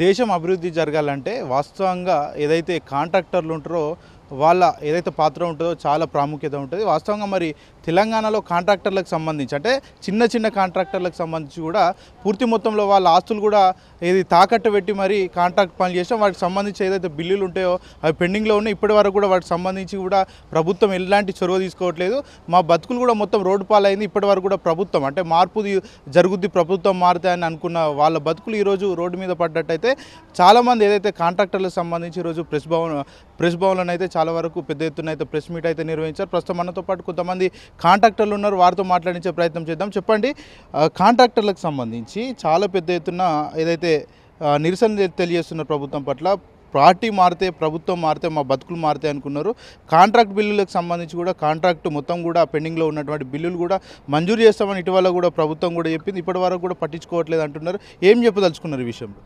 దేశం అభివృద్ధి జరగాలంటే వాస్తవంగా ఏదైతే కాంట్రాక్టర్లు ఉంటారో వాళ్ళ ఏదైతే పాత్ర ఉంటుందో చాలా ప్రాముఖ్యత ఉంటుంది. వాస్తవంగా మరి తెలంగాణలో కాంట్రాక్టర్లకు సంబంధించి అంటే చిన్న చిన్న కాంట్రాక్టర్లకు సంబంధించి కూడా పూర్తి మొత్తంలో వాళ్ళ ఆస్తులు కూడా ఏది తాకట్టు పెట్టి మరి కాంట్రాక్ట్ పనులు చేసాం వాటికి సంబంధించి ఏదైతే బిల్లులు ఉంటాయో అవి పెండింగ్లో ఉన్నాయి. ఇప్పటి వరకు కూడా వాటికి సంబంధించి కూడా ప్రభుత్వం ఎలాంటి చొరవ తీసుకోవట్లేదు. మా బతుకులు కూడా మొత్తం రోడ్డు పాలైంది. ఇప్పటి వరకు కూడా ప్రభుత్వం అంటే మార్పు జరుగుద్ది ప్రభుత్వం మారుతాయని అనుకున్న వాళ్ళ బతుకులు ఈరోజు రోడ్డు మీద పడ్డట్టయితే చాలామంది ఏదైతే కాంట్రాక్టర్లకు సంబంధించి ఈరోజు ప్రెస్ భవన్ ప్రెస్ భవన్లో అయితే చాలా వరకు పెద్ద ఎత్తున అయితే ప్రెస్ మీట్ అయితే నిర్వహించారు. ప్రస్తుతం మనతో పాటు కొంతమంది కాంట్రాక్టర్లు ఉన్నారు. వారితో మాట్లాడించే ప్రయత్నం చేద్దాం. చెప్పండి కాంట్రాక్టర్లకు సంబంధించి చాలా పెద్ద ఎత్తున ఏదైతే నిరసన తెలియజేస్తున్న ప్రభుత్వం పట్ల పార్టీ మారితే ప్రభుత్వం మారితే మా బతుకులు మారితే అనుకున్నారు. కాంట్రాక్ట్ బిల్లులకు సంబంధించి కూడా కాంట్రాక్ట్ మొత్తం కూడా పెండింగ్లో ఉన్నటువంటి బిల్లులు కూడా మంజూరు చేస్తామని ఇటీవల కూడా ప్రభుత్వం కూడా చెప్పింది. ఇప్పటి వరకు కూడా పట్టించుకోవట్లేదు అంటున్నారు. ఏం చెప్పదలుచుకున్నారు ఈ విషయంలో?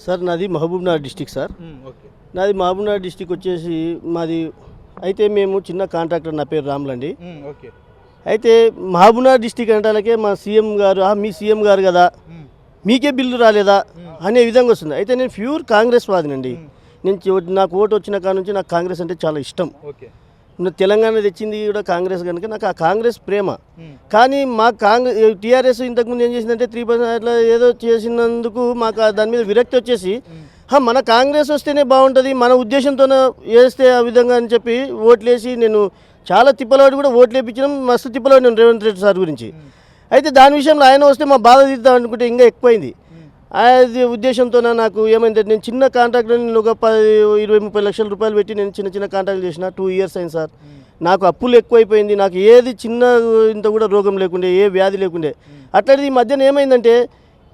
సార్ నాది మహబూబ్నగర్ డిస్టిక్ సార్. నాది మహబూబ్నగర్ డిస్టిక్ వచ్చేసి మాది అయితే మేము చిన్న కాంట్రాక్టర్ నా పేరు రాములండి. అయితే మహబూబ్నగర్ డిస్టిక్ అంటాలకే మా సీఎం గారు "ఆ, మీ సీఎం గారు కదా మీకే బిల్లు రాలేదా అనే విధంగా వస్తుంది. అయితే నేను ప్యూర్ కాంగ్రెస్ వాదినండి. నేను నాకు ఓటు వచ్చిన కాడ నుంచి నాకు కాంగ్రెస్ అంటే చాలా ఇష్టం. నేను తెలంగాణ తెచ్చింది కూడా కాంగ్రెస్ కనుక నాకు ఆ కాంగ్రెస్ ప్రేమ. కానీ మా కాంగ్రెస్ టీఆర్ఎస్ ఇంతకుముందు ఏం చేసిందంటే త్రీ పర్సెంట్ అట్లా ఏదో చేసినందుకు మాకు దాని మీద విరక్తి వచ్చేసి "హా, మన కాంగ్రెస్ వస్తేనే బాగుంటుంది మన ఉద్దేశంతోనే వేస్తే ఆ విధంగా అని చెప్పి ఓట్లేసి నేను చాలా తిప్పలవాడి కూడా ఓట్లు వేయించడం మస్తు తిప్పలవాడి నేను రేవంత్ రెడ్డి సార్ గురించి. అయితే దాని విషయంలో ఆయన వస్తే మా బాధ తీద్దాం అనుకుంటే ఇంకా ఎక్కువైంది. అది ఉద్దేశంతో నాకు ఏమైందంటే నేను చిన్న కాంట్రాక్ట్ నేను ఒక పది ఇరవై ముప్పై లక్షల రూపాయలు పెట్టి నేను చిన్న చిన్న కాంట్రాక్ట్ చేసిన టూ ఇయర్స్ అయింది సార్. నాకు అప్పులు ఎక్కువైపోయింది నాకు ఏది చిన్న ఇంత కూడా రోగం లేకుండే ఏ వ్యాధి లేకుండే. అట్లాంటిది ఈ మధ్యన ఏమైందంటే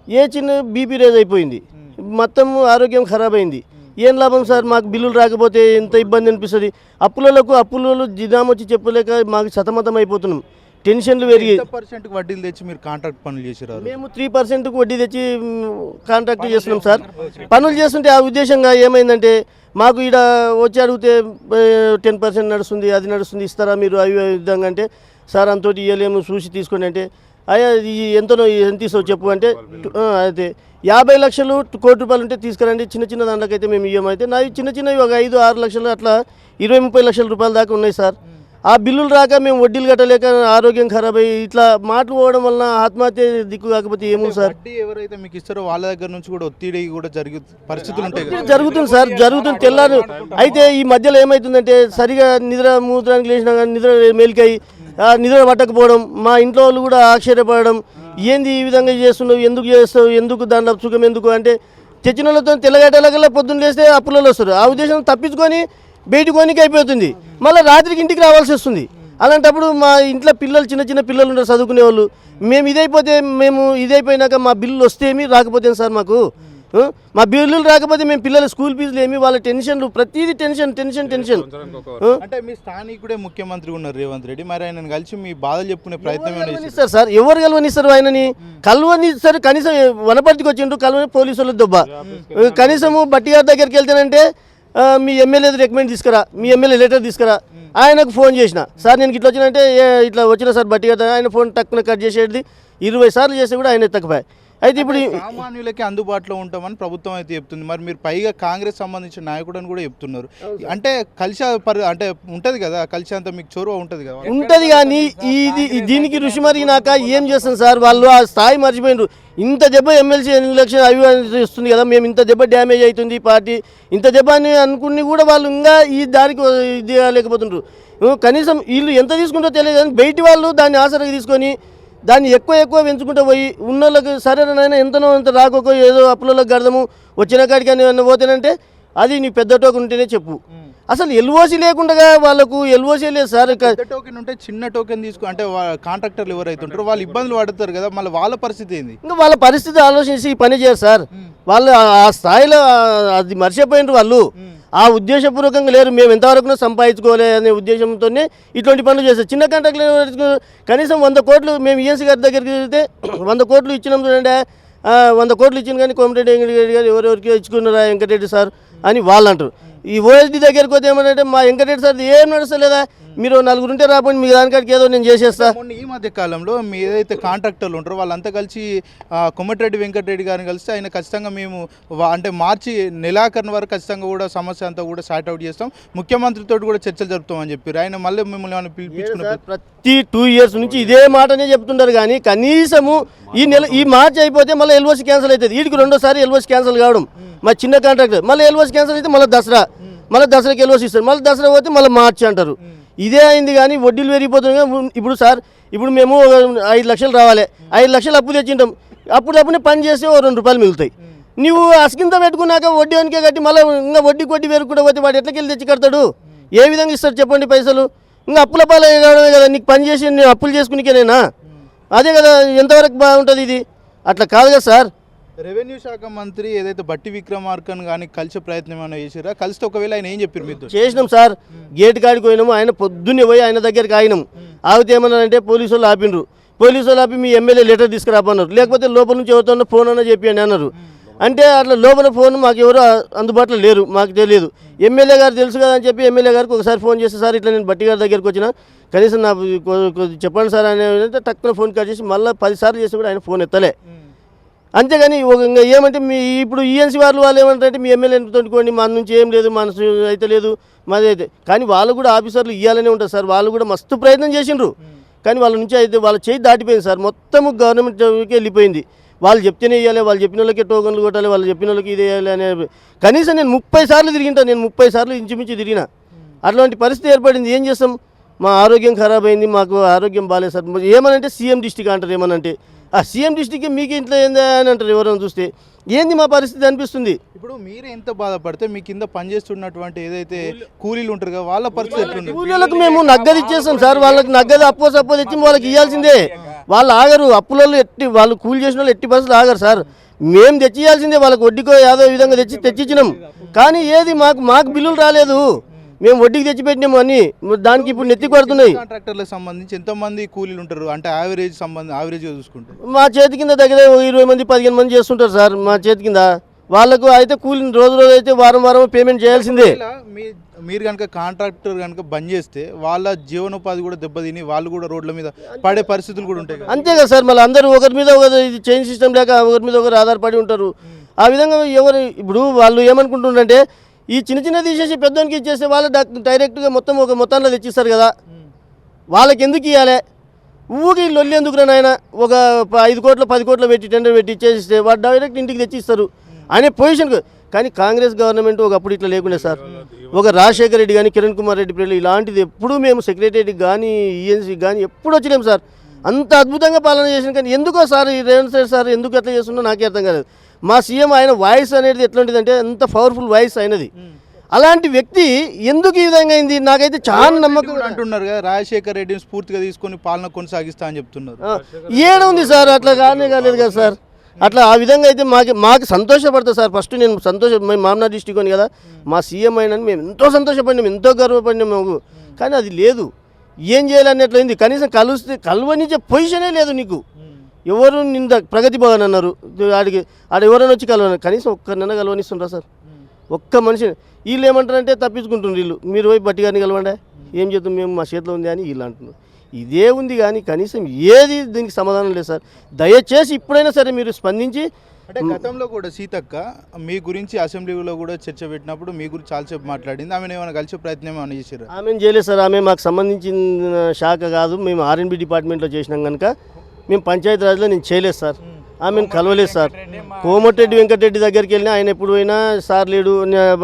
ఏ చిన్న బీపీ రేజ్ అయిపోయింది. మొత్తం ఆరోగ్యం ఖరాబ్ అయింది. ఏం లాభం సార్? మాకు బిల్లులు రాకపోతే ఎంత ఇబ్బంది అనిపిస్తుంది? అప్పులకు అప్పులలో జిదాం వచ్చి చెప్పలేక మాకు సతమతం అయిపోతున్నాం టెన్షన్లు పెరిగి పర్సెంట్ వడ్డీలు తెచ్చి మీరు కాంట్రాక్ట్ పనులు చేసిరారు మేము త్రీ పర్సెంట్ వడ్డీ తెచ్చి కాంట్రాక్ట్ చేస్తున్నాం సార్. పనులు చేస్తుంటే ఆ ఉద్దేశంగా ఏమైందంటే మాకు ఈడ వచ్చి అడిగితే టెన్ పర్సెంట్ నడుస్తుంది అది నడుస్తుంది ఇస్తారా మీరు? అవి విధంగా అంటే సార్ అంతోటి ఇవ్వలేము చూసి తీసుకోండి అంటే అయ్యా ఈ ఎంతనో ఎంత ఇస్తావు చెప్పు అంటే అయితే యాభై లక్షలు కోటి రూపాయలు ఉంటే తీసుకురండి చిన్న చిన్న దాంట్లోకైతే మేము ఇవ్వమైతే నావి చిన్న చిన్నవి ఒక ఐదు ఆరు లక్షలు అట్లా ఇరవై ముప్పై లక్షల రూపాయల దాకా ఉన్నాయి సార్. ఆ బిల్లులు రాక మేము వడ్డీలు కట్టలేక ఆరోగ్యం ఖరాబ్ అయ్యి ఇట్లా మాటలు పోవడం వలన ఆత్మహత్య దిక్కు కాకపోతే ఏమో సార్. ఎవరైతే మీకు ఇస్తారో వాళ్ళ దగ్గర నుంచి కూడా ఒత్తిడి కూడా జరిగే పరిస్థితులు ఉంటాయి జరుగుతుంది సార్ జరుగుతుంది. తెల్లారు అయితే ఈ మధ్యలో ఏమవుతుందంటే సరిగా నిద్ర మూత్రానికి లేచినా కానీ నిద్ర మేలికై ఆ నిద్ర పట్టకపోవడం మా ఇంట్లో వాళ్ళు కూడా ఆశ్చర్యపడడం ఏంది ఈ విధంగా చేస్తున్నావు ఎందుకు చేస్తావు ఎందుకు దాంట్లో సుఖం ఎందుకు అంటే తెచ్చిన వాళ్ళతో తెల్లగట్టలకల్లా పొద్దున్న లేస్తే అప్పులలో వస్తారు. ఆ ఉద్దేశం తప్పించుకొని బయట కొనికి అయిపోతుంది. మళ్ళీ రాత్రికి ఇంటికి రావాల్సి వస్తుంది. అలాంటప్పుడు మా ఇంట్లో పిల్లలు చిన్న చిన్న పిల్లలు ఉంటారు చదువుకునే వాళ్ళు మేము ఇదైపోతే మేము ఇదైపోయినాక మా బిల్లులు వస్తే ఏమి రాకపోతే సార్ మాకు? మా బిల్లులు రాకపోతే మేము పిల్లల స్కూల్ ఫీజులు ఏమి వాళ్ళ టెన్షన్లు ప్రతిదీ టెన్షన్ టెన్షన్ టెన్షన్? అంటే మీ స్థానికుడే ముఖ్యమంత్రి ఉన్నారు రేవంత్ రెడ్డి. మరి ఆయన కలిసి మీ బాధలు చెప్పుకునే ప్రయత్నం? కలవనిస్తారు సార్? ఎవరు కలవనిస్తారు ఆయనని? కలవనిస్తారు కనీసం వనపర్తికి వచ్చిండ్రు కలవని పోలీసు వాళ్ళ దెబ్బ. కనీసము బట్టి గారి దగ్గరికి వెళ్తేనంటే మీ ఎమ్మెల్యే రికమెండ్ తీసుకురా మీ ఎమ్మెల్యే లెటర్ తీసుకురా. ఆయనకు ఫోన్ చేసిన. సార్ నేను ఇట్లా వచ్చినంటే "ఏ, ఇట్లా వచ్చిన సార్ బట్టి గారి దగ్గర." ఆయన ఫోన్ టక్కున కట్ చేసేది. ఇరవై సార్లు చేస్తే కూడా ఆయన ఎత్తకపోయి. అయితే ఇప్పుడు సామాన్యులకి అందుబాటులో ఉంటామని ప్రభుత్వం అయితే చెప్తుంది. మరి మీరు పైగా కాంగ్రెస్ సంబంధించిన నాయకుడు అని కూడా చెప్తున్నారు. అంటే కలిసి పరి అంటే ఉంటది కదా కలిసి అంత మీకు చొరవ ఉంటది కదా? ఉంటది కానీ ఇది దీనికి రుచి మరిగినాక ఏం చేస్తాం సార్? వాళ్ళు ఆ స్థాయి మర్చిపోయినారు. ఇంత దెబ్బ ఎమ్మెల్సీ ఎలక్షన్ అవి ఇవి వస్తుంది కదా మేము ఇంత దెబ్బ డ్యామేజ్ అవుతుంది పార్టీ. ఇంత దెబ్బ అని అనుకుని కూడా వాళ్ళు ఇంకా ఈ దానికి ఇది లేకపోతుండ్రు. ఉ, కనీసం వీళ్ళు ఎంత తీసుకుంటో తెలియదు కానీ బయటి వాళ్ళు దాన్ని ఆసరగా తీసుకొని దాన్ని ఎక్కువ ఎక్కువ పెంచుకుంటూ పోయి ఉన్న వాళ్ళకి సరే నాయన ఎంతనో అంత రాకోకో ఏదో అప్పులలో గడదము వచ్చిన కాడికి అని పోతేనంటే అది నీ పెద్ద టోకెన్ ఉంటేనే చెప్పు. అసలు ఎల్ఓసి లేకుండా వాళ్ళకు ఎల్ఓసి లేదు సార్ టోకెన్ ఉంటే చిన్న టోకెన్ తీసుకు అంటే కాంట్రాక్టర్లు ఎవరైతే ఉంటారో వాళ్ళు ఇబ్బందులు పడుతారు కదా మళ్ళీ వాళ్ళ పరిస్థితి ఏంది? ఇంకా వాళ్ళ పరిస్థితి ఆలోచించి పని చేయరు సార్. వాళ్ళు ఆ- స్థాయిలో అది మర్చిపోయినారు వాళ్ళు. ఆ ఉద్దేశపూర్వకంగా లేరు. మేము ఎంతవరకు సంపాదించుకోలే అనే ఉద్దేశంతోనే ఇటువంటి పనులు చేస్తారు చిన్న కాంట్రాక్ట్లు కనీసం వంద కోట్లు మేము ఈఎన్సీ గారి దగ్గరికి వెళ్తే వంద కోట్లు ఇచ్చినాం చూడండి. వంద కోట్లు ఇచ్చిన కానీ కోమటిరెడ్డి వెంకటరెడ్డి గారు ఎవరెవరికి ఇచ్చుకున్నారా వెంకటరెడ్డి సార్ అని వాళ్ళు అంటారు ఈ ఓఎస్డి దగ్గరికి పోతే ఏమంటే మా వెంకటరెడ్డి సార్ ఏం నడుస్తలేదా? మీరు నలుగురు ఉంటే రాబండి మీ దానికాడికి ఏదో నేను చేసేస్తా. మొన్న ఈ మధ్య కాలంలో మీ ఏదైతే కాంట్రాక్టర్లు ఉంటారో వాళ్ళంతా కలిసి కొమ్మటిరెడ్డి వెంకటరెడ్డి గారిని కలిసి ఆయన ఖచ్చితంగా మేము అంటే మార్చి నెలాఖరు వరకు ఖచ్చితంగా కూడా సమస్య అంతా కూడా సార్ట్ అవుట్ చేస్తాం. ముఖ్యమంత్రితో కూడా చర్చలు జరుపుతామని చెప్పారు. ఆయన మళ్ళీ మిమ్మల్ని ఏమైనా పిలిపించుకున్న ప్రతి టూ ఇయర్స్ నుంచి ఇదే మాటనే చెప్తుంటారు కానీ కనీసము ఈ నెల ఈ మార్చి అయిపోతే మళ్ళీ ఎల్ఓసి క్యాన్సిల్ అవుతుంది. వీటికి రెండోసారి ఎల్ఓసి క్యాన్సిల్ కావడం. మా చిన్న కాంట్రాక్టర్ మళ్ళీ ఎల్ఓసి క్యాన్సిల్ అయితే మళ్ళీ దసరా. మళ్ళీ దసరాకి ఎల్ఓసి ఇస్తారు. మళ్ళీ దసరా పోతే మళ్ళీ మార్చి అంటారు. ఇదే అయింది కానీ వడ్డీలు పెరిగిపోతుంది ఇప్పుడు సార్ ఇప్పుడు మేము ఐదు లక్షలు రావాలి. ఐదు లక్షలు అప్పు తెచ్చింటాం. అప్పుడు అప్పుడే పని చేస్తే ఓ రెండు రూపాయలు మిగులుతాయి. నువ్వు అసకింత పెట్టుకున్నాక వడ్డీ వనికే కట్టి మళ్ళీ ఇంకా వడ్డీ కొట్టి వేరుకుంటే పోతే వాడు ఎట్లకెళ్ళి తెచ్చి కడతాడు? ఏ విధంగా ఇస్తారు చెప్పండి పైసలు? ఇంకా అప్పుల పాలే కావడమే కదా నీకు పని చేసి నేను అప్పులు చేసుకునికేనేనా? అదే కదా ఎంతవరకు బాగుంటుంది ఇది? అట్లా కాదు కదా సార్. రెవెన్యూ శాఖ మంత్రి ఏదైతే బట్టి విక్రమార్కన్ కానీ కలిసే ప్రయత్నం ఏమైనా చేసారా కలిస్తే ఒకవేళ ఆయన ఏం చెప్పారు మీతో? చేసినాం సార్. గేట్ కాడికి పోయినాము. ఆయన పొద్దున్నే పోయి ఆయన దగ్గరికి ఆగినాం. ఆగితే ఏమన్నారంటే పోలీసు వాళ్ళు ఆపిండ్రు. పోలీసు వాళ్ళు ఆపి మీ ఎమ్మెల్యే లెటర్ తీసుకురాపన్నారు. లేకపోతే లోపల నుంచి ఎవరితో ఫోన్ అన్నా చెప్పండి అన్నారు. అంటే అట్లా లోపల ఫోన్ మాకు ఎవరు అందుబాటులో లేరు. మాకు తెలియదు. ఎమ్మెల్యే గారు తెలుసు కదా అని చెప్పి ఎమ్మెల్యే గారికి ఒకసారి ఫోన్ చేస్తే సార్ ఇట్లా నేను బట్టి గారి దగ్గరికి వచ్చిన. కనీసం నా కొ- కొ- చెప్పండి సార్ అని అంటే టక్కున ఫోన్ కట్ చేసి మళ్ళీ పదిసార్లు చేసి కూడా ఆయన ఫోన్ ఎత్తలే. అంతేగాని ఒక ఇంకా ఏమంటే మీ ఇప్పుడు ఈఎన్సీ వాళ్ళు వాళ్ళు ఏమంటారంటే మీ ఎమ్మెల్యే తోడుకోండి మన నుంచి ఏం లేదు మనసు అయితే లేదు మాది అయితే. కానీ వాళ్ళు కూడా ఆఫీసర్లు ఇవ్వాలనే ఉంటారు సార్. వాళ్ళు కూడా మస్తు ప్రయత్నం చేసిండ్రు. కానీ వాళ్ళ నుంచి అయితే వాళ్ళ చేయి దాటిపోయింది సార్. మొత్తము గవర్నమెంట్ జాబ్కి వెళ్ళిపోయింది. వాళ్ళు చెప్తేనే ఇవ్వాలి వాళ్ళు చెప్పిన వాళ్ళకి టోకన్లు కొట్టాలి వాళ్ళు చెప్పిన వాళ్ళకి ఇది వేయాలి అనే కనీసం నేను ముప్పై సార్లు తిరిగింటాను నేను ముప్పై సార్లు ఇంచుమించు తిరిగిన. అట్లాంటి పరిస్థితి ఏర్పడింది. ఏం చేస్తాం? మా ఆరోగ్యం ఖరాబ్ అయింది. మాకు ఆరోగ్యం బాగాలేదు సార్. ఏమనంటే సీఎం డిస్టిక్ అంటారు ఏమనంటే. ఆ సీఎం డిస్టిక్ మీకు ఇంట్లో ఏందా అని అంటారు ఎవరైనా చూస్తే. ఏంది మా పరిస్థితి అనిపిస్తుంది? ఇప్పుడు మీరు ఎంత బాధపడితే మీ కింద పనిచేస్తున్నటువంటి ఏదైతే కూలీలు ఉంటారు కదా వాళ్ళ పరిస్థితి ఎట్లుంది? కూలీలకు మేము నగ్గది ఇచ్చేస్తాం సార్ వాళ్ళకి నగ్గది అప్పో సప్పో తెచ్చి వాళ్ళకి ఇవ్వాల్సిందే వాళ్ళు ఆగరు అప్పులలో ఎట్టి వాళ్ళు కూలి చేసిన వాళ్ళు ఎట్టి బస్సులు ఆగరు సార్. మేము తెచ్చి ఇవ్వాల్సిందే వాళ్ళకి వడ్డీకో ఏదో విధంగా తెచ్చి తెచ్చిచ్చినాం. కానీ ఏది మాకు మాకు బిల్లులు రాలేదు. మేము వడ్డీకి తెచ్చి పెట్టినాము అన్ని దానికి ఇప్పుడు నెత్తి కొడుతున్నాయి. కాంట్రాక్టర్లకు సంబంధించి ఎంతమంది కూలీలు ఉంటారు? అంటే యావరేజ్ సంబంధం యావరేజ్గా చూసుకుంటే. మా చేతి కింద దగ్గర ఇరవై మంది పదిహేను మంది చేస్తుంటారు సార్ మా చేతి కింద. వాళ్ళకు అయితే కూలిని రోజు రోజు అయితే వారం వారం పేమెంట్ చేయాల్సిందే. మీరు కనుక కాంట్రాక్టర్ కనుక బంద్ చేస్తే వాళ్ళ జీవనోపాధి కూడా దెబ్బతిని వాళ్ళు కూడా రోడ్ల మీద పడే పరిస్థితులు కూడా ఉంటాయి అంతే కదా సార్ మళ్ళీ అందరూ ఒకరి మీద ఒకరు ఇది చైన్ సిస్టమ్ లేక ఒకరి మీద ఒకరు ఆధారపడి ఉంటారు. ఆ విధంగా ఎవరు ఇప్పుడు వాళ్ళు ఏమనుకుంటుంటారంటే ఈ చిన్న చిన్న తీసేసి పెద్దోనికి ఇచ్చేస్తే వాళ్ళు డైరెక్ట్గా మొత్తం ఒక మొత్తంలో తెచ్చిస్తారు కదా. వాళ్ళకి ఎందుకు ఇవ్వాలి ఊరికి లొల్లి ఎందుకు నాయన? ఒక ప- ఐదు కోట్లు పది కోట్లు పెట్టి టెండర్ పెట్టి ఇచ్చేస్తే వాడు డైరెక్ట్ ఇంటికి తెచ్చి ఇస్తారు అనే పొజిషన్ కానీ కాంగ్రెస్ గవర్నమెంట్ ఒకప్పుడు ఇట్లా లేకుండా సార్. ఒక రాజశేఖర రెడ్డి కానీ కిరణ్ కుమార్ రెడ్డి పిల్లలు ఇలాంటిది ఎప్పుడూ మేము సెక్రటరీకి కానీ ఈఎన్సీ కానీ ఎప్పుడు వచ్చినాం సార్. అంత అద్భుతంగా పాలన చేసిన కానీ ఎందుకో సార్ ఈ రేవంత్ రెడ్డి సార్ ఎందుకు అట్లా చేస్తున్నా నాకే అర్థం కాలేదు. మా సీఎం ఆయన వాయిస్ అనేది ఎట్లాంటిదంటే అంత పవర్ఫుల్ వాయిస్ అయినది అలాంటి వ్యక్తి ఎందుకు ఈ విధంగా అయింది? నాకైతే చాలా నమ్మకం అంటున్నారు కదా రాజశేఖర్ రెడ్డిని స్ఫూర్తిగా తీసుకొని పాలన కొనసాగిస్తా అని చెప్తున్నారు. ఆ, ఏడ ఉంది సార్? అట్లా కానే కాలేదు కదా సార్. అట్లా ఆ విధంగా అయితే మాకు మాకు సంతోషపడతా సార్. ఫస్ట్ నేను సంతోష మేము డిస్టిక్ అని కదా. మా సీఎం అయినని మేము ఎంతో సంతోషపడినాం ఎంతో గర్వపడినాం మాకు కానీ అది లేదు. ఏం చేయాలన్నట్లయింది కనీసం కలుస్తే కలవనిచ్చే పొజిషనే లేదు నీకు. ఎవరు నింద ప్రగతి భవన్ అన్నారు. ఆడికి ఆడ ఎవరైనా వచ్చి కలవని కనీసం ఒక్కరినైనా కలవనిస్తుంటారా సార్. ఒక్క మనిషి వీళ్ళు ఏమంటారంటే తప్పించుకుంటుండ్రు వీళ్ళు. మీరు పోయి బట్టి గారిని కలవండి. ఏం చేద్దాం మేము మా చేతిలో ఉంది అని వీళ్ళు అంటున్నారు. ఇదే ఉంది కానీ కనీసం ఏది దీనికి సమాధానం లేదు సార్. దయచేసి ఇప్పుడైనా సరే మీరు స్పందించి అంటే గతంలో కూడా సీతక్క మీ గురించి అసెంబ్లీలో కూడా చర్చ పెట్టినప్పుడు మీ గురించి చాలాసేపు మాట్లాడింది. ఆమెను ఏమైనా కలిసే ప్రయత్నం ఏమైనా చేశారు ఆమెను చేయలేదు సార్. ఆమె మాకు సంబంధించిన శాఖ కాదు. మేము ఆర్ఎన్బి డిపార్ట్మెంట్లో చేసినాం కనుక మేము పంచాయతీ రాజ్లో నేను చేయలేదు సార్. ఆమెను కలవలేదు సార్. కోమటిరెడ్డి వెంకటరెడ్డి దగ్గరికి వెళ్ళినా ఆయన ఎప్పుడు పోయినా సార్ లేడు.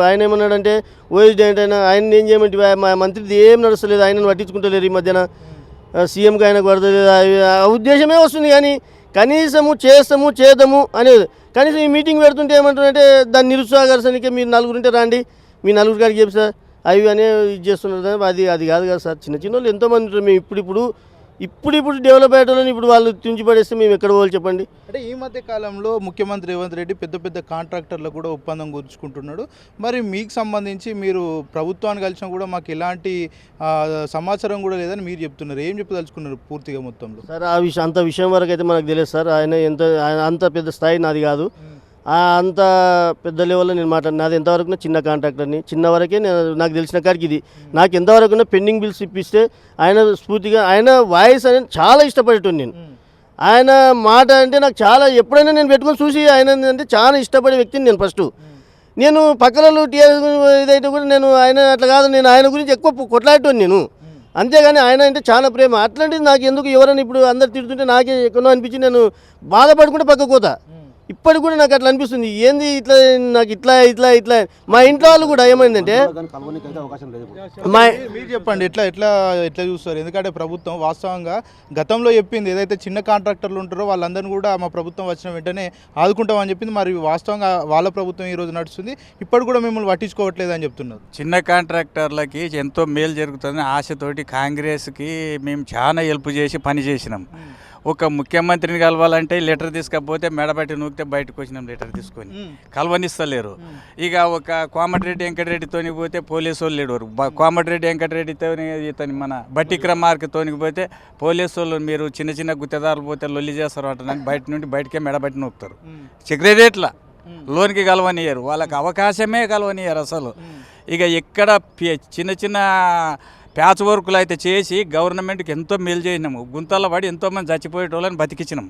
ఆయన ఏమన్నాడంటే ఓఎస్డీ అంటే ఆయన ఏం చేయమంటే మా మంత్రిది ఏం నడుస్తలేదు ఆయనను పట్టించుకుంటలేరు ఈ మధ్యన. సీఎంకి ఆయనకు పడతలేదు ఆ- ఆ ఉద్దేశమే వస్తుంది కానీ కనీసము చేస్తాము చేద్దాము అనేది కనీసం ఈ మీటింగ్ పెడుతుంటే ఏమంటారంటే దాన్ని నిరుత్సాహకర్షణకే మీరు నలుగురుంటే రండి. మీ నలుగురు కాడికి చెప్పి సార్ అవి అనే ఇది చేస్తున్నారు అది అది కాదు కదా సార్. చిన్న చిన్న వాళ్ళు ఎంతోమంది ఉంటారు. మేము ఇప్పుడిప్పుడు ఇప్పుడిప్పుడు డెవలప్ అయ్యేటోళ్ళని ఇప్పుడు వాళ్ళు తుంచి పడేస్తే మేము ఎక్కడ పోవాలి చెప్పండి? అంటే ఈ మధ్య కాలంలో ముఖ్యమంత్రి రేవంత్ రెడ్డి పెద్ద పెద్ద కాంట్రాక్టర్లకు కూడా ఒప్పందం కుదుర్చుకుంటున్నాడు మరి మీకు సంబంధించి మీరు ప్రభుత్వాన్ని కలిసినా కూడా మాకు ఎలాంటి సమాచారం కూడా లేదని మీరు చెప్తున్నారు. ఏం చెప్పదలుచుకున్నారు పూర్తిగా మొత్తంలో? సార్ ఆ విషయం అంత విషయం వరకు అయితే మనకు తెలియదు సార్. ఆయన ఎంత ఆయన అంత పెద్ద స్థాయి నాది కాదు. అంత పెద్ద లెవెల్లో నేను మాట్లాడిన నాది ఎంతవరకు చిన్న కాంట్రాక్టర్ని చిన్న వరకే నేను నాకు తెలిసిన కాడికి ఇది. నాకు ఎంతవరకు పెండింగ్ బిల్స్ ఇప్పిస్తే ఆయన స్ఫూర్తిగా ఆయన వాయిస్ అనేది చాలా ఇష్టపడేటోని నేను. ఆయన మాట అంటే నాకు చాలా ఎప్పుడైనా నేను పెట్టుకొని చూసి ఆయన అంటే చాలా ఇష్టపడే వ్యక్తిని నేను ఫస్ట్ నేను పక్కన టీఆర్ఎస్ ఇదైతే కూడా నేను ఆయన అట్లా కాదు నేను ఆయన గురించి ఎక్కువ కొట్లాడేటోని నేను. అంతేగాని ఆయన అంటే చాలా ప్రేమ. అట్లాంటిది నాకు ఎందుకు ఎవరైనా ఇప్పుడు అందరు తిడుతుంటే నాకే ఎక్కడో అనిపించి నేను బాధపడుకుంటే పక్కకు పోతా. ఇప్పటికి కూడా నాకు అట్లా అనిపిస్తుంది. ఏంది ఇట్లా నాకు ఇట్లా ఇట్లా ఇట్లా మా ఇంట్లో వాళ్ళు కూడా ఏమైందంటే మా మీరు చెప్పండి ఎట్లా ఎట్లా ఎట్లా చూస్తారు? ఎందుకంటే ప్రభుత్వం వాస్తవంగా గతంలో చెప్పింది ఏదైతే చిన్న కాంట్రాక్టర్లు ఉంటారో వాళ్ళందరినీ కూడా మా ప్రభుత్వం వచ్చిన వెంటనే ఆదుకుంటామని చెప్పింది. మరి వాస్తవంగా వాళ్ళ ప్రభుత్వం ఈ రోజు నడుస్తుంది. ఇప్పటి కూడా మిమ్మల్ని పట్టించుకోవట్లేదు అని చెప్తున్నారు. చిన్న కాంట్రాక్టర్లకి ఎంతో మేలు జరుగుతుందని ఆశతోటి కాంగ్రెస్కి మేము చాలా హెల్ప్ చేసి పని చేసినాం. ఒక ముఖ్యమంత్రిని కలవాలంటే లెటర్ తీసుకపోతే మెడబట్టి నూకితే బయటకు వచ్చినాం లెటర్ తీసుకొని. కలవనిస్తలేరు. ఇక ఒక కోమటిరెడ్డి వెంకటరెడ్డితోని పోతే పోలీసు వాళ్ళు లేడు కోమటిరెడ్డి వెంకటరెడ్డితో ఇతని మన బట్టిక్రమార్కతోని పోతే పోలీసు వాళ్ళు మీరు చిన్న చిన్న గుత్తేదారులు పోతే లొల్లి చేస్తారు అంటున్నాను బయట నుండి బయటకే మెడబట్టి నూకుతారు. సెక్రటరియట్లా లోన్కి కలవనియరు వాళ్ళకి అవకాశమే కలవనియరు అసలు. ఇక ఎక్కడ చిన్న చిన్న ప్యాచ్ వర్కులు అయితే చేసి గవర్నమెంట్కి ఎంతో మేలు చేసినాము. గుంతల్లో పడి ఎంతోమంది చచ్చిపోయేటోళ్ళని బతికించినాం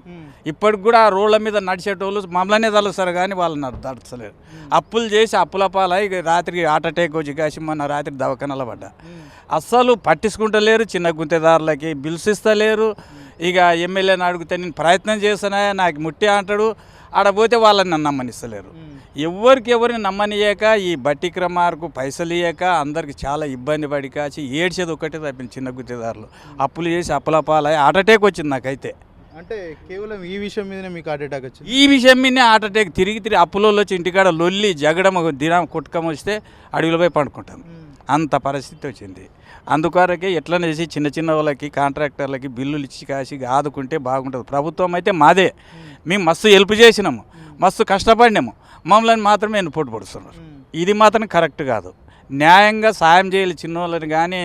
ఇప్పటికి కూడా ఆ రోడ్ల మీద నడిచేటోళ్ళు మమ్మల్నే తలుస్తారు కానీ వాళ్ళని నడచలేరు అప్పులు చేసి అప్పుల పాలై ఇక రాత్రికి హార్ట్ అటాక్ వచ్చి కాసి మొన్న రాత్రి దవాఖానలో పడ్డా. అస్సలు పట్టించుకుంటలేరు చిన్న గుంతెదారులకి. బిల్స్ ఇస్తలేరు. ఇక ఎమ్మెల్యేని అడిగితే నేను ప్రయత్నం చేస్తానా నాకు ముట్టి అంటాడు. ఆడ పోతే వాళ్ళని నన్ను నమ్మనిస్తలేరు. ఎవరికి ఎవరిని నమ్మనియక ఈ బట్టి క్రమార్కు పైసలు ఇయ్యక అందరికి చాలా ఇబ్బంది పడి కాచి ఏడ్చేది ఒకటే తప్పింది చిన్న గుత్తేదారులు. అప్పులు చేసి అప్పుల పాలై హార్ట్ అటాక్ వచ్చింది నాకైతే. అంటే కేవలం ఈ విషయం మీదనే మీకు హార్ట్ అటాక్ వచ్చింది? ఈ విషయం మీదనే హార్ట్ అటాక్ తిరిగి తిరిగి అప్పులలో వచ్చి ఇంటికాడ లొల్లి జగడం దినం కుట్కం వస్తే అడవిలో పోయి పండుకుంటాను. అంత పరిస్థితి వచ్చింది. అందుకొరకే ఎట్లా చేసి చిన్న చిన్న వాళ్ళకి కాంట్రాక్టర్లకి బిల్లులు ఇచ్చి కాసి ఆదుకుంటే బాగుంటుంది. ప్రభుత్వం అయితే మాదే. మేము మస్తు హెల్ప్ చేసినాము. మస్తు కష్టపడినాము. మమ్మల్ని మాత్రమే ఎన్నుపోటు పడుతున్నారు ఇది మాత్రం కరెక్ట్ కాదు. న్యాయంగా సాయం చేయాలి చిన్నోళ్ళని కానీ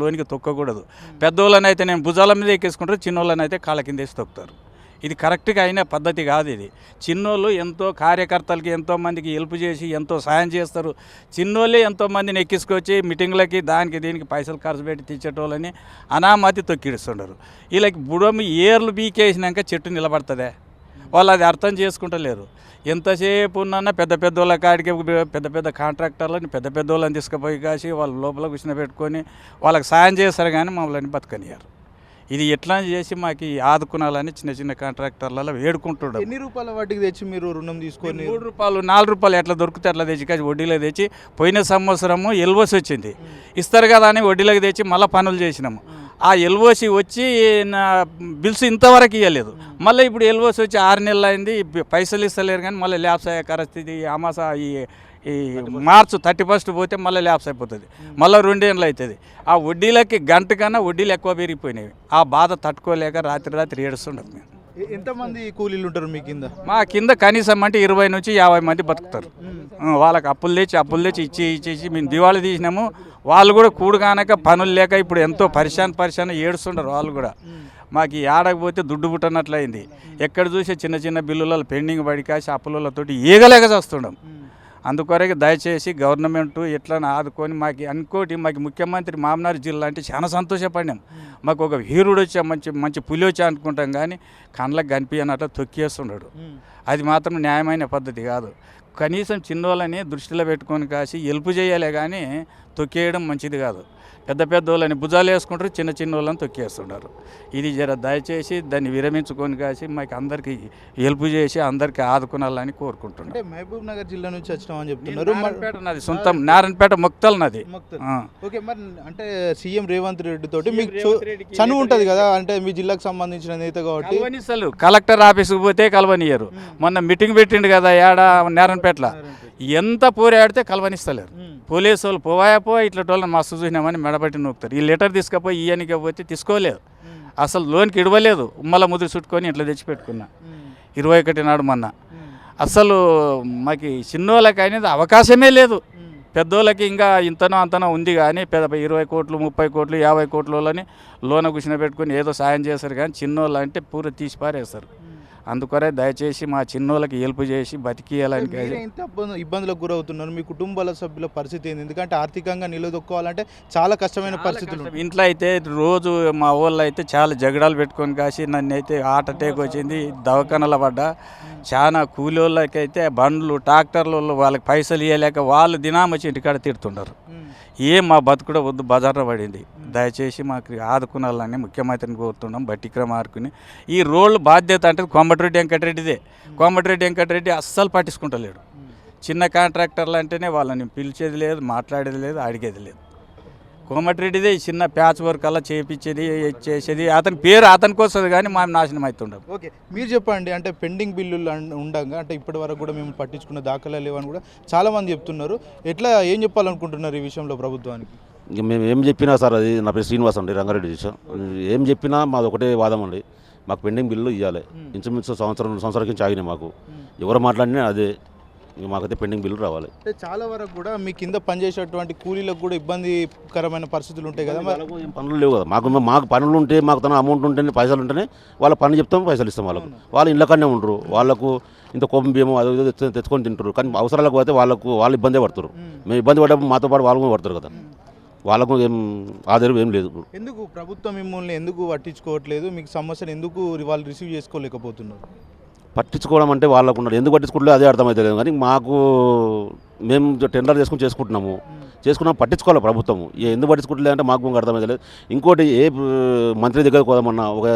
లోనికి తొక్కకూడదు. పెద్దోళ్ళని అయితే నేను భుజాల మీద ఎక్కేసుకుంటారు చిన్నోళ్ళని అయితే కాళ్ళ కింద వేసి తొక్కుతారు. ఇది కరెక్ట్గా అయిన పద్ధతి కాదు ఇది. చిన్నోళ్ళు ఎంతో కార్యకర్తలకి ఎంతో మందికి హెల్ప్ చేసి ఎంతో సాయం చేస్తారు. చిన్నోళ్ళే ఎంతో మందిని ఎక్కించుకొచ్చి మీటింగ్లకి దానికి దీనికి పైసలు ఖర్చు పెట్టి తెచ్చేటోళ్ళని అనామతి తొక్కిడుస్తుండరు. వీళ్ళకి బుడమి ఏర్లు బీకేసినాక చెట్టు నిలబడుతుందే. వాళ్ళు అది అర్థం చేసుకుంటలేరు. ఎంతసేపు ఉన్నా పెద్ద పెద్ద వాళ్ళ కాడికి పెద్ద పెద్ద కాంట్రాక్టర్లని పెద్ద పెద్ద వాళ్ళని తీసుకుపోయి కాసి వాళ్ళ లోపల కూర్చుని పెట్టుకొని వాళ్ళకి సాయం చేస్తారు కానీ మమ్మల్ని బతకనియారు ఇది ఎట్లా చేసి మాకు ఆదుకునాలని చిన్న చిన్న కాంట్రాక్టర్లలో వేడుకుంటున్నారు ఎన్ని రూపాయల వాటికి తెచ్చి మీరు రుణం తీసుకొని మూడు రూపాయలు నాలుగు రూపాయలు ఎట్లా దొరికితే అట్లా తెచ్చి కాసి వడ్డీలో తెచ్చి పోయిన సంవత్సరము ఎల్ఓసి వచ్చింది. ఇస్తారు కదా అని వడ్డీలోకి తెచ్చి మళ్ళీ పనులు చేసినాము. ఆ ఎల్ఓసి వచ్చి నా బిల్స్ ఇంతవరకు ఇవ్వలేదు మళ్ళీ ఇప్పుడు ఎల్ఓసి వచ్చి ఆరు నెలలు అయింది పైసలు ఇస్తలేరు కానీ మళ్ళీ ల్యాబ్స్ అయ్యే పరిస్థితి అమాస ఈ ఈ మార్చ్ థర్టీ ఫస్ట్ పోతే మళ్ళీ ల్యాబ్స్ అయిపోతుంది. మళ్ళీ రెండేళ్ళు అవుతుంది ఆ వడ్డీలకి గంట కన్నా వడ్డీలు ఎక్కువ పెరిగిపోయినాయి. ఆ బాధ తట్టుకోలేక రాత్రి రాత్రి ఏడుస్తుండదు మేము. ఎంతమంది కూలీలు ఉంటారు మీ కింద? మా కింద కనీసం అంటే ఇరవై నుంచి యాభై మంది బతుకుతారు. ఆ, వాళ్ళకి అప్పులు తెచ్చి అప్పులు తెచ్చి ఇచ్చి ఇచ్చేసి మేము దివాళి తీసినాము. వాళ్ళు కూడా కూడుగానక పనులు లేక ఇప్పుడు ఎంతో పరిశాన్ పరిశాన్ ఏడుస్తుంటారు వాళ్ళు కూడా. మాకు ఈ ఆడకపోతే దుడ్డు పుట్టనట్లయింది. ఎక్కడ చూసే చిన్న చిన్న బిల్లులలో పెండింగ్ పడి కాసి అప్పులతోటి ఈగలేక చేస్తుండం అందుకొరకు దయచేసి గవర్నమెంట్ ఎట్లా ఆదుకొని మాకు అనుకోటి మాకు ముఖ్యమంత్రి మామనార్ జిల్లా అంటే చాలా సంతోషపడినాం. మాకు ఒక హీరుడు వచ్చా మంచి మంచి పులి వచ్చా అనుకుంటాం కానీ కళ్ళకి కనిపించనట్టు తొక్కేస్తున్నాడు. అది మాత్రం న్యాయమైన పద్ధతి కాదు. కనీసం చిన్నోళ్ళని దృష్టిలో పెట్టుకొని కాసి హెల్ప్ చేయాలి కానీ తొక్కేయడం మంచిది కాదు. పెద్ద పెద్ద వాళ్ళని భుజాలు వేసుకుంటారు చిన్న చిన్న వాళ్ళని తొక్కేస్తున్నారు ఇది జర దయచేసి దాన్ని విరమించుకొని కాసి మాకు అందరికీ హెల్ప్ చేసి అందరికీ ఆదుకునాలని కోరుకుంటున్నాను మహబూబ్ నగర్ జిల్లా నుంచి వచ్చినామని చెప్తున్నారు. నారాయణపేట నాది సొంతం నారాయణపేట మొక్తల్ నాది. ఓకే మరి అంటే సీఎం రేవంత్ రెడ్డి తోటి మీకు చనువు ఉంటుంది కదా అంటే మీ జిల్లాకు సంబంధించిన నేత కాబట్టి. కలవనిస్తలు కలెక్టర్ ఆఫీస్కి పోతే కలవనియరు మొన్న మీటింగ్ పెట్టిండు కదా ఏడ నారాయణపేటలో. ఎంత పోరాడితే కలవనిస్తలేరు. పోలీసు వాళ్ళు పోవాయా పో ఇట్లా వాళ్ళని మస్తు చూసినామని మెడబట్టి నూపుతారు. ఈ లెటర్ తీసుకపోయి ఇయ్యనికి పోతే తీసుకోలేదు. అసలు లోన్కి ఇడవలేదు. ఉమ్మల ముద్ర చుట్టుకొని ఇట్లా తెచ్చిపెట్టుకున్నా. ఇరవై ఒకటి నాడు మొన్న. అసలు మాకు చిన్నోళ్ళకి అనేది అవకాశమే లేదు. పెద్దోళ్ళకి ఇంకా ఇంతనో అంతనో ఉంది కానీ పెద్ద ఇరవై కోట్లు ముప్పై కోట్లు యాభై కోట్లని లోన కూర్చుని పెట్టుకుని ఏదో సాయం చేస్తారు కానీ చిన్నోళ్ళు అంటే పూర తీసి పారేస్తారు అందుకొరే దయచేసి మా చిన్నోళ్ళకి హెల్ప్ చేసి బతికియాలని ఇబ్బంది- ఇబ్బందులకు గురవుతున్నారు. మీ కుటుంబాల సభ్యుల పరిస్థితి ఏంది? ఎందుకంటే ఆర్థికంగా నిలదొక్కోవాలంటే చాలా కష్టమైన పరిస్థితులు. ఇంట్లో అయితే రోజు మా ఊళ్ళో అయితే చాలా జగడాలు పెట్టుకొని కాసి నన్ను అయితే హార్ట్ అటాక్ వచ్చింది దవాఖానలో పడ్డా. చాలా కూలి వాళ్ళకైతే బండ్లు ట్రాక్టర్లు వాళ్ళకి పైసలు ఇవ్వలేక వాళ్ళు దినాం వచ్చి ఇంటికాడ తిడుతుంటారు. ఏం మా బతుకుడ వద్దు బజార్లో పడింది. దయచేసి మాకు ఆదుకునాలని ముఖ్యమంత్రిని కోరుతున్నాం బట్టి విక్రమార్కుని ఈ రోడ్లు బాధ్యత అంటే కోమటిరెడ్డి వెంకటరెడ్డిదే. కోమటిరెడ్డి వెంకటరెడ్డి అస్సలు పట్టించుకుంటలేడు. చిన్న కాంట్రాక్టర్లు అంటేనే వాళ్ళని పిలిచేది లేదు మాట్లాడేది లేదు అడిగేది లేదు. కోమటిరెడ్డిదే ఈ చిన్న ప్యాచ్ వర్క్ అలా చేపించేది చేసేది. అతని పేరు అతనికి వస్తుంది కానీ మేము నాశనం అవుతుండం ఓకే మీరు చెప్పండి అంటే పెండింగ్ బిల్లులు ఉండగా అంటే ఇప్పటి వరకు కూడా మేము పట్టించుకున్న దాఖలా లేవని కూడా చాలా మంది చెప్తున్నారు. ఎట్లా ఏం చెప్పాలనుకుంటున్నారు ఈ విషయంలో ప్రభుత్వానికి? ఇంక మేము ఏం చెప్పినా సార్ అది నా పేరు శ్రీనివాస్ అండి రంగారెడ్డి డివిజన్ ఏం చెప్పినా మాది ఒకటే వాదం అండి. మాకు పెండింగ్ బిల్లు ఇవ్వాలి ఇంచుమించు సంవత్సరం రెండు సంవత్సరాల నుంచి ఆగినాయి మాకు. ఎవరు మాట్లాడినా అదే. ఇంక మాకైతే పెండింగ్ బిల్లు రావాలి. అంటే చాలా వరకు కూడా మీ కింద పనిచేసేటువంటి కూలీలకు కూడా ఇబ్బందికరమైన పరిస్థితులు ఉంటాయి కదా మరి? వాళ్ళకు ఏం పనులు లేవు కదా. మాకు మాకు పనులు ఉంటే మాకు తన అమౌంట్ ఉంటేనే పైసలు ఉంటేనే వాళ్ళ పని చెప్తాం పైసలు ఇస్తాం వాళ్ళకు. వాళ్ళు ఇళ్ళకనే ఉండరు. వాళ్ళకు ఇంత కోపం బియ్యం అది ఇది తెచ్చు- తెచ్చుకొని తింటారు కానీ అవసరాలకు పోతే వాళ్ళకు వాళ్ళు ఇబ్బందే పడతారు మేము. ఇబ్బంది పడ్డప్పుడు మాతో పాటు వాళ్ళు కూడా పడతారు కదా. వాళ్ళకు ఏం ఆధారం ఏం లేదు ఎందుకు? ప్రభుత్వం మిమ్మల్ని ఎందుకు పట్టించుకోవట్లేదు? మీకు సమస్యను ఎందుకు వాళ్ళు రిసీవ్ చేసుకోలేకపోతున్నారు? పట్టించుకోవడం అంటే వాళ్ళకు ఉన్నారు ఎందుకు పట్టించుకోవట్లేదు అదే అర్థమవుతలేదు. కానీ మాకు మేము టెండర్ చేసుకుని చేసుకుంటున్నాము. చేసుకున్నాం పట్టించుకోవాలి ప్రభుత్వం ఏ- ఎందుకు పట్టించుకోవట్లేదు అంటే మాకు ఇంకా అర్థమవుతలేదు. ఇంకోటి ఏ మంత్రి దగ్గరికి పోదామన్నా ఒక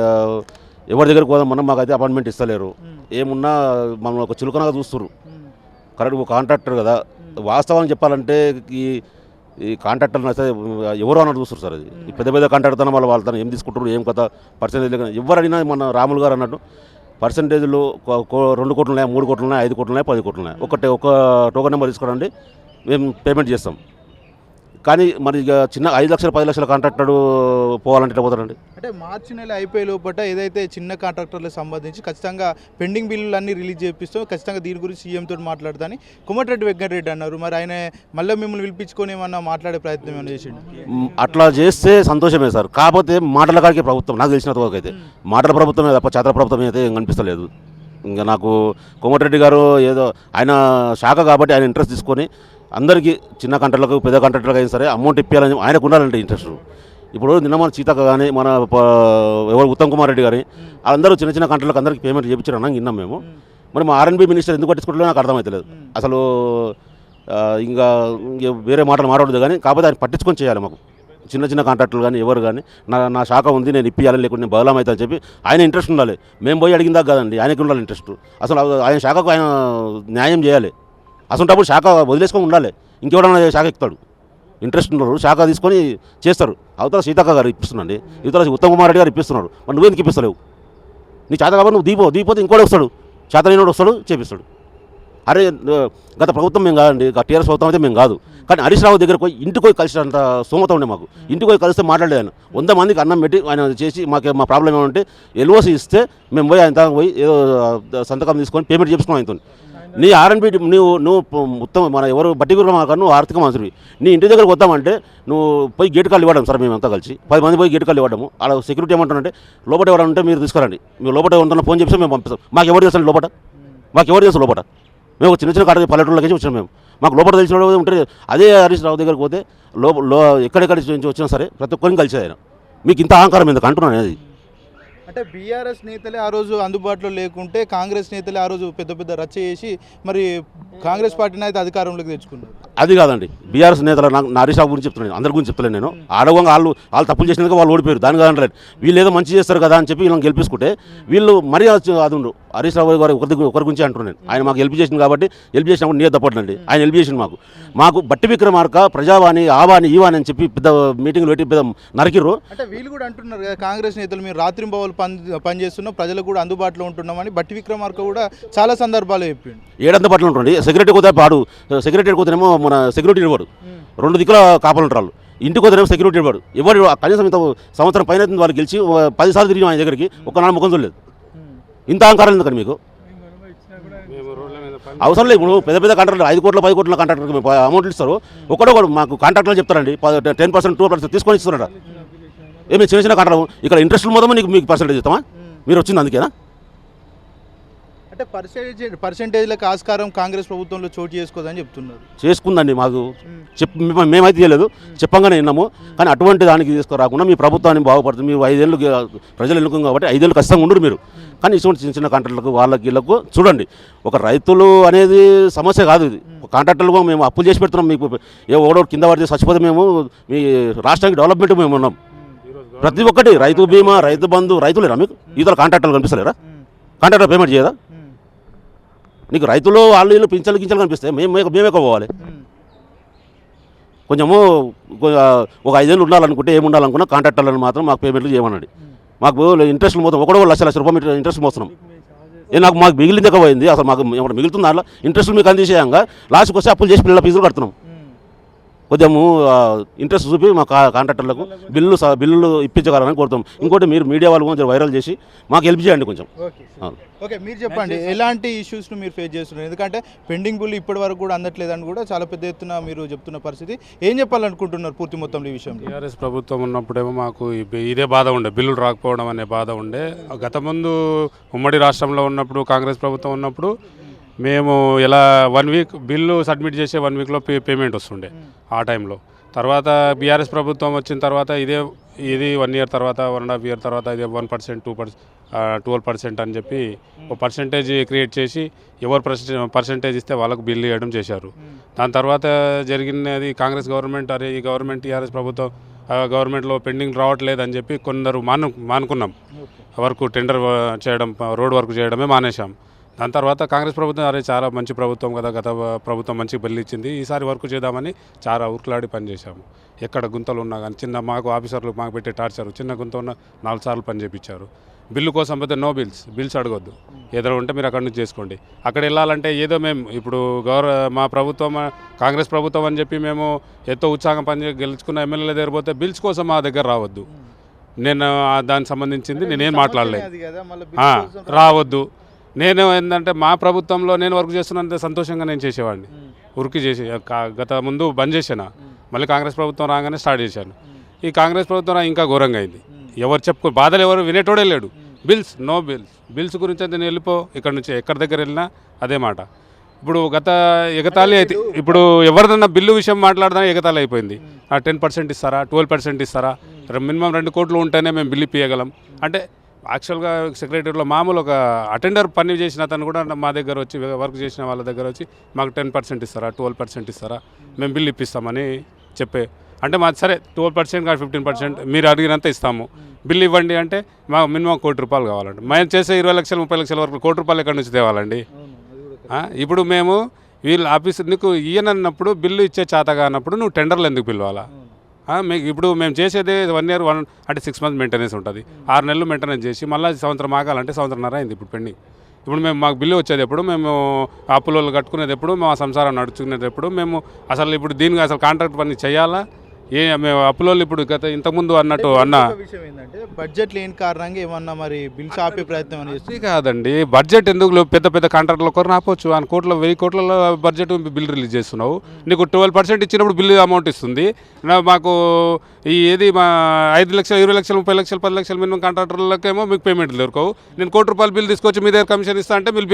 ఎవరి దగ్గరికి పోదామన్నా మాకైతే అపాయింట్మెంట్ ఇస్తలేరు. ఏమున్నా మనం ఒక చులకనగా చూస్తున్నారు కరెక్ట్ ఒక కాంట్రాక్టర్ కదా. వాస్తవాన్ని చెప్పాలంటే ఈ ఈ కాంట్రాక్టర్ అయితే ఎవరు అన్నట్టు చూస్తారు సార్ అది. పెద్ద పెద్ద కాంట్రాక్టర్ తన వాళ్ళు వాళ్ళతో ఏం తీసుకుంటారు ఏం కథ పర్సెంటేజ్ ఎవరు అడిగినా మన రాములు గారు అన్నట్టు పర్సంటేజ్లు రెండు కోట్లు ఉన్నాయి మూడు కోట్లు ఉన్నాయి ఐదు కోట్లు ఉన్నాయి పది కోట్లు ఉన్నాయి ఒకటే ఒక టోకెన్ నెంబర్ తీసుకోరండి మేము పేమెంట్ చేస్తాం. కానీ మరి ఇక చిన్న ఐదు లక్షల పది లక్షల కాంట్రాక్టర్ పోవాలంటే పోతారండి? అంటే మార్చి నెల అయిపోయే లోపల ఏదైతే చిన్న కాంట్రాక్టర్లకు సంబంధించి ఖచ్చితంగా పెండింగ్ బిల్లులు అన్ని రిలీజ్ చేపిస్తాం ఖచ్చితంగా దీని గురించి సీఎం తోటి మాట్లాడతాని కుమ్మటిరెడ్డి వెంకటరెడ్డి అన్నారు. మరి ఆయన మళ్ళీ మిమ్మల్ని పిలిపించుకొని ఏమన్నా మాట్లాడే ప్రయత్నం ఏమైనా చేసిండు? అట్లా చేస్తే సంతోషమే సార్. కాకపోతే మాటల కాడికి ప్రభుత్వం నాకు తెలిసినంత వరకు అయితే. మాటల ప్రభుత్వమే తప్ప చేతల ప్రభుత్వం అయితే ఏం కనిపిస్తలేదు. ఇంకా నాకు కోమటిరెడ్డి గారు ఏదో ఆయన శాఖ కాబట్టి ఆయన ఇంట్రెస్ట్ తీసుకొని అందరికీ చిన్న కంట్రాక్టర్లకు పెద్ద కంట్రాక్టర్లకు అయినా సరే అమౌంట్ ఇప్పించాలని ఆయనకు ఉండాలంటే ఇంట్రెస్ట్ ఇప్పుడు నిన్న మన సీతక్క కానీ మన ఎవరు ఉత్తమ్ కుమార్ రెడ్డి కానీ అందరూ చిన్న చిన్న కంట్రాక్టర్లకు అందరికీ పేమెంట్ చేయించారు అన్నాం విన్నాం మేము. మరి మా ఆర్ఎన్బి మినిస్టర్ ఎందుకు పట్టించుకోవట్లేదు నాకు అర్థమవుతలేదు అసలు ఇంకా వేరే మాటలు మాట్లాడదు కానీ కాకపోతే ఆయన పట్టించుకొని చేయాలి మాకు. చిన్న చిన్న కాంట్రాక్టులు కానీ ఎవరు కానీ నా నా శాఖ ఉంది నేను ఇప్పియాలి లేకుంటే నేను బదలం అవుతా అని చెప్పి ఆయన ఇంట్రెస్ట్ ఉండాలి. మేము పోయి అడిగిందాక కాదండి ఆయనకి ఉండాలి ఇంట్రెస్ట్ అసలు ఆయన శాఖకు ఆయన న్యాయం చేయాలి. అసలు శాఖ వదిలేసుకొని ఉండాలి. ఇంకెవడన్నా శాఖ ఎక్కుతాడు. ఇంట్రెస్ట్ ఉన్నారు శాఖ తీసుకొని చేస్తారు. అవతల సీతక్క గారు ఇప్పిస్తున్నాండి ఇవతల ఉత్తమ్ కుమార్ రెడ్డి గారు ఇప్పిస్తున్నాడు మరి నువ్వెందుకు ఇప్పిస్తలేవు? నీ చేత కాబట్టి నువ్వు దీపో దీపోతే ఇంకోటి వస్తాడు. చేత లేనివాడు వస్తాడు చేపిస్తాడు. అరే గత ప్రభుత్వం మేము కాదండి గత టీఆర్ఎస్ ప్రభుత్వం అయితే మేము కాదు. కానీ హరీష్ రావు దగ్గర పోయి ఇంటికి పోయి కలిసినంత స్తోమత ఉండే మాకు. ఇంటికి పోయి కలిస్తే మాట్లాడలేదు ఆయన. వంద మందికి అన్నం పెట్టి ఆయన చేసి మాకు మా ప్రాబ్లం ఏమంటే ఎల్ఓసి ఇస్తే మేము పోయి ఆయన పోయి ఏదో సంతకం తీసుకొని పేమెంట్ చేసుకున్నాం ఆయనతో నీ ఆర్ఎన్బి నువ్వు నువ్వు మొత్తం మన ఎవరు బట్టి గురు మాకు నువ్వు ఆర్థిక మంత్రివి నీ ఇంటి దగ్గరకు వద్దామంటే నువ్వు పోయి గేట్ కాళ్ళు ఇవ్వడం సార్ మేమంతా కలిసి. పది మంది పోయి గేట్ కాళ్ళు ఇవ్వడము. అలా సెక్యూరిటీ ఏమంటారంటే లోపల ఎవరు ఉంటే మీరు తీసుకురండి. మీరు లోపల ఉంటున్న ఫోన్ చేసి మేము పంపిస్తాం. మాకు ఎవరు చేస్తాను లోపల మాకు ఎవరు చేస్తారు లోపల మేము చిన్న చిన్న కాడ పల్లెటూళ్ళకి వచ్చినాం మేము. మాకు లోపల తెలిసిన వాళ్ళు ఉంటే అదే హరీష్ రావు దగ్గరికి పోతే లోపల లో ఎక్కడెక్కడి నుంచి వచ్చినా సరే ప్రతి ఒక్కరిని కలిసి ఆయన. మీకు ఇంత అహంకారం ఎందుకు? అంటున్నాను అది. అంటే బీఆర్ఎస్ నేతలే ఆ రోజు అందుబాటులో లేకుంటే కాంగ్రెస్ నేతలే ఆ రోజు పెద్ద పెద్ద రచ్చ చేసి మరి కాంగ్రెస్ పార్టీని అయితే అధికారంలోకి తెచ్చుకున్నారు. అది కాదండి. బీఆర్ఎస్ నేతలు నాకు నా హరీష్ గురించి చెప్తున్నాను. అందరి గురించి చెప్తలేను నేను. ఆడవంగా వాళ్ళు వాళ్ళు తప్పులు చేసినందుకు వాళ్ళు ఓడిపోయారు. దాని కాదంటే వీళ్ళు ఏదో మంచి చేస్తారు కదా అని చెప్పి వీళ్ళని గెలిపించుకుంటే వీళ్ళు మరీ అది ఉండు హరీష్ రావు గారు ఒకరి ఒకరి గురించి అంటున్నాను నేను. ఆయన మాకు హెల్ప్ చేసింది కాబట్టి హెల్ప్ చేసినప్పుడు నేను తప్పట్లండి ఆయన హెల్ప్ చేసింది మాకు. మాకు బట్టి విక్రమార్క ప్రజావాణి ఆవాని ఈవాని అని చెప్పి పెద్ద మీటింగ్లు పెట్టి పెద్ద నరికిర్రు. అంటే వీళ్ళు కూడా అంటున్నారు కదా కాంగ్రెస్ నేతలు మీరు రాత్రింబవలు పని పనిచేస్తున్నాం ప్రజలకు కూడా అందుబాటులో ఉంటున్నామని బట్టి విక్రమార్క కూడా చాలా సందర్భాలు చెప్పిండు. ఏడంత పట్ల ఉంటుంది సెక్రటరీ పోతే పాడు సెక్రటరీ పోతేనేమో మన సెక్యూరిటీ ఇవ్వడు రెండు దిక్కుల కాపలు ఉంటారు వాళ్ళు. ఇంటికి పోతేనేమో సెక్యూరిటీ ఇవ్వడు ఎవరు కనీసం ఇంత సంవత్సరం పైన వాళ్ళు గెలిచి పదిసార్లు తిరిగి ఆయన దగ్గరికి ఒక నాలుగు ముఖం చూడలేదు. ఇంత అహంకారం ఎందుకని మీకు? అవసరం లేదు. ఇప్పుడు పెద్ద పెద్ద కాంట్రాక్టర్ ఐదు కోట్ల పది కోట్ల కాంట్రాక్టర్కి అమౌంట్లు ఇస్తారు. ఒకడొకడు మాకు కాంట్రాక్టర్లు చెప్తారండి. టెన్ పర్సెంట్ టూ పర్సెంట్ తీసుకొని ఇస్తున్నారట. ఏమి చిన్న చిన్న కాంట్రాక్టర్ ఇక్కడ ఇంట్రెస్ట్ మొత్తం నీకు మీకు పర్సెంటేజ్ ఇస్తామా? మీరు వచ్చింది అందుకేనా? అంటే పర్సెంటేజ్ పర్సెంటేజ్లకు ఆస్కారం కాంగ్రెస్ ప్రభుత్వంలో చోటు చేసుకోదని చెప్తున్నారు. చేసుకుందండి మాకు. చెప్ మేము- మేమైతే చేయలేదు. చెప్పంగానే విన్నాము. కానీ అటువంటి దానికి తీసుకురాకుండా మీ ప్రభుత్వాన్ని బాగుపడుతుంది. మీరు ఐదేళ్ళు ప్రజలు ఎన్నుకుం కాబట్టి ఐదేళ్ళు ఖచ్చితంగా ఉండరు మీరు. కానీ ఇటువంటి చిన్న చిన్న కాంట్రాక్టులకు వాళ్ళకి వీళ్ళకు చూడండి. ఒక రైతులు అనేది సమస్య కాదు ఇది. కాంట్రాక్టర్లు మేము అప్పులు చేసి పెడుతున్నాం. మీకు ఏ ఓడో కింద పడితే చచ్చిపోతే మేము మీ రాష్ట్రానికి డెవలప్మెంట్ మేము ఉన్నాం. ప్రతి ఒక్కటి రైతు బీమా రైతు బంధు రైతులేరా మీకు? ఇతర కాంట్రాక్టర్లు కనిపిస్తలేరా? Contractor payment చేయదా? నీకు రైతులు వాళ్ళు వీళ్ళు పింఛలు గించలు కనిపిస్తాయి. మేము మేమే పోవాలి కొంచెము ఒక ఐదేళ్ళు ఉండాలనుకుంటే ఏమి ఉండాలనుకున్నా కాంట్రాక్టర్లను మాత్రం మాకు పేమెంట్లు చేయమన్నాడు మాకు ఇంట్రెస్ట్ మొత్తం ఒకటో లక్ష లక్ష రూపాయలు ఇంట్రెస్ట్ మోస్తున్నాం. ఏ నాకు మాకు మిగిలింది పోయింది అసలు మాకు ఏమైనా మిగులుతుంది? దాంట్లో ఇంట్రెస్ట్ మీకు అందించేయంగా. లాస్ట్కి వస్తే అప్పులు చేసి పిల్లల ఫీజులు కడుతున్నాం. కొద్దిము ఇంట్రెస్ట్ చూపి మా కా- కాంట్రాక్టర్లకు బిల్లు స- బిల్లులు ఇప్పించగలరని కోరుతాం. ఇంకోటి మీరు మీడియా వాళ్ళు కొంచెం వైరల్ చేసి మాకు హెల్ప్ చేయండి కొంచెం. ఓకే మీరు చెప్పండి ఎలాంటి ఇష్యూస్ను మీరు ఫేస్ చేస్తున్నారు? ఎందుకంటే పెండింగ్ బిల్లు ఇప్పటి వరకు కూడా అందట్లేదని కూడా చాలా పెద్ద ఎత్తున మీరు చెప్తున్న పరిస్థితి. ఏం చెప్పాలనుకుంటున్నారు పూర్తి మొత్తంలో ఈ విషయంలో? టీఆర్ఎస్ ప్రభుత్వం ఉన్నప్పుడేమో మాకు ఇదే బాధ ఉండే బిల్లులు రాకపోవడం అనే బాధ ఉండే. గత ముందు ఉమ్మడి రాష్ట్రంలో ఉన్నప్పుడు కాంగ్రెస్ ప్రభుత్వం ఉన్నప్పుడు మేము ఎలా వన్ వీక్ బిల్లు సబ్మిట్ చేసే వన్ వీక్లో పే పేమెంట్ వస్తుండే ఆ టైంలో తర్వాత బీఆర్ఎస్ ప్రభుత్వం వచ్చిన తర్వాత ఇదే ఇది వన్ ఇయర్ తర్వాత వన్ అండ్ హాఫ్ ఇయర్ తర్వాత ఇదే one percent two percent twelve percent అని చెప్పి ఒక పర్సెంటేజ్ క్రియేట్ చేసి ఎవరు పర్సెంటేజ్ పర్సెంటేజ్ ఇస్తే వాళ్ళకు బిల్లు ఇవ్వడం చేశారు. దాని తర్వాత జరిగినది కాంగ్రెస్ గవర్నమెంట్ అరే ఈ గవర్నమెంట్ టీఆర్ఎస్ ప్రభుత్వం ఆ, గవర్నమెంట్లో పెండింగ్ రావట్లేదు అని చెప్పి కొందరు మాను మానుకున్నాం. వర్క్ టెండర్ చేయడం రోడ్ వర్క్ చేయడమే మానేశాం. దాని తర్వాత కాంగ్రెస్ ప్రభుత్వం అరే చాలా మంచి ప్రభుత్వం కదా గత ప్రభుత్వం మంచి బిల్లు ఇచ్చింది. ఈసారి వర్క్ చేద్దామని చాలా ఉరుకులాడి పనిచేశాము ఎక్కడ గుంతలు ఉన్నా కానీ చిన్న మాకు ఆఫీసర్లు మాకు పెట్టే టార్చర్ చిన్న గుంత ఉన్న నాలుగు సార్లు పని చేయించారు బిల్లు కోసం పోతే నో బిల్స్ బిల్స్ అడగొద్దు. ఏదైనా ఉంటే మీరు అక్కడి నుంచి చేసుకోండి. అక్కడ వెళ్ళాలంటే ఏదో మేము ఇప్పుడు గౌరవ మా ప్రభుత్వం కాంగ్రెస్ ప్రభుత్వం అని చెప్పి మేము ఎంతో ఉత్సాహం పని గెలుచుకున్న ఎమ్మెల్యేల దగ్గర పోతే బిల్స్ కోసం మా దగ్గర రావద్దు. నేను దానికి సంబంధించింది నేనేం మాట్లాడలేదు. రావద్దు. నేను ఏంటంటే మా ప్రభుత్వంలో నేను వర్క్ చేస్తున్నంత సంతోషంగా నేను చేసేవాడిని. ఉరికి చేసి గత ముందు బంద్ చేశాను? మళ్ళీ కాంగ్రెస్ ప్రభుత్వం రాగానే స్టార్ట్ చేశాను. ఈ కాంగ్రెస్ ప్రభుత్వం ఇంకా ఘోరంగా అయింది. ఎవరు చెప్పుకో బాధలు ఎవరు వినేటోడే లేడు. Bills no bills. బిల్స్ గురించి అయితే నేను వెళ్ళిపో ఇక్కడ నుంచి ఎక్కడి దగ్గర వెళ్ళినా అదే మాట. ఇప్పుడు గత ఎగతాళి అయితే ఇప్పుడు ఎవరిదన్నా బిల్లు విషయం మాట్లాడదా ఎగతాళి అయిపోయింది. ఆ టెన్ పర్సెంట్ ఇస్తారా ట్వెల్వ్ పర్సెంట్ ఇస్తారా? మినిమం రెండు కోట్లు ఉంటేనే మేము బిల్లు ఇప్పించగలం అంటే యాక్చువల్గా సెక్రటరీలో మామూలు ఒక అటెండర్ పని చేసిన అతను కూడా మా దగ్గర వచ్చి వర్క్ చేసిన వాళ్ళ దగ్గర వచ్చి మాకు టెన్ పర్సెంట్ ఇస్తారా ట్వెల్వ్ పర్సెంట్ ఇస్తారా మేము బిల్ ఇప్పిస్తామని చెప్పే. అంటే మాది సరే ట్వెల్వ్ పర్సెంట్ కాదు ఫిఫ్టీన్ పర్సెంట్ మీరు అడిగినంత ఇస్తాము. బిల్ ఇవ్వండి అంటే మాకు మినిమం కోటి రూపాయలు కావాలండి. మేము చేసే ఇరవై లక్షలు ముప్పై లక్షల వరకు కోటి రూపాయలు ఎక్కడి నుంచి తేవాలండి? ఇప్పుడు మేము వీళ్ళు ఆఫీస్ నీకు ఇయ్యనన్నప్పుడు బిల్లు ఇచ్చే చేత కానప్పుడు నువ్వు టెండర్లు ఎందుకు పిలవాలా? మీకు ఇప్పుడు మేము చేసేది వన్ ఇయర్ వన్ అంటే సిక్స్ మంత్స్ మెయింటెనెన్స్ ఉంటుంది. ఆరు నెలలు మెయింటెనెన్స్ చేసి మళ్ళీ సంవత్సరం ఆగాలంటే సంవత్సరంన్నర అయింది ఇప్పుడు పెండింగ్. ఇప్పుడు మేము మాకు బిల్లు వచ్చేది ఎప్పుడు? మేము అప్పులు కట్టుకునేది ఎప్పుడు? మా సంసారం నడుచుకునేది ఎప్పుడు? మేము అసలు ఇప్పుడు దీనికి అసలు కాంట్రాక్ట్ పని చేయాలా? ఏ మేము అప్పులో ఇప్పుడు గత ఇంతకుముందు అన్నట్టు అన్న. విషయం ఏంటంటే బడ్జెట్ లేని కారణంగా ఏమన్నా మరి బిల్స్ ఆపే ప్రయత్నం అది కాదండి. బడ్జెట్ ఎందుకు? పెద్ద పెద్ద కాంట్రాక్టులు ఒకరు ఆపొచ్చు ఆ కోట్ల వెయ్యి కోట్లలో బడ్జెట్ బిల్ రిలీజ్ చేస్తున్నావు. నీకు ట్వెల్వ్ పర్సెంట్ ఇచ్చినప్పుడు బిల్లు అమౌంట్ ఇస్తుంది. మాకు ఈ ఏది మా ఐదు లక్షలు ఇరవై లక్షలు ముప్పై లక్షలు పది లక్షలు మినిమం కాంట్రాక్టర్లకేమో మీకు పేమెంట్ దొరకవు. నేను కోటి రూపాయలు బిల్ తీసుకొచ్చి మీ దగ్గర కమిషన్ ఇస్తా అంటే బిల్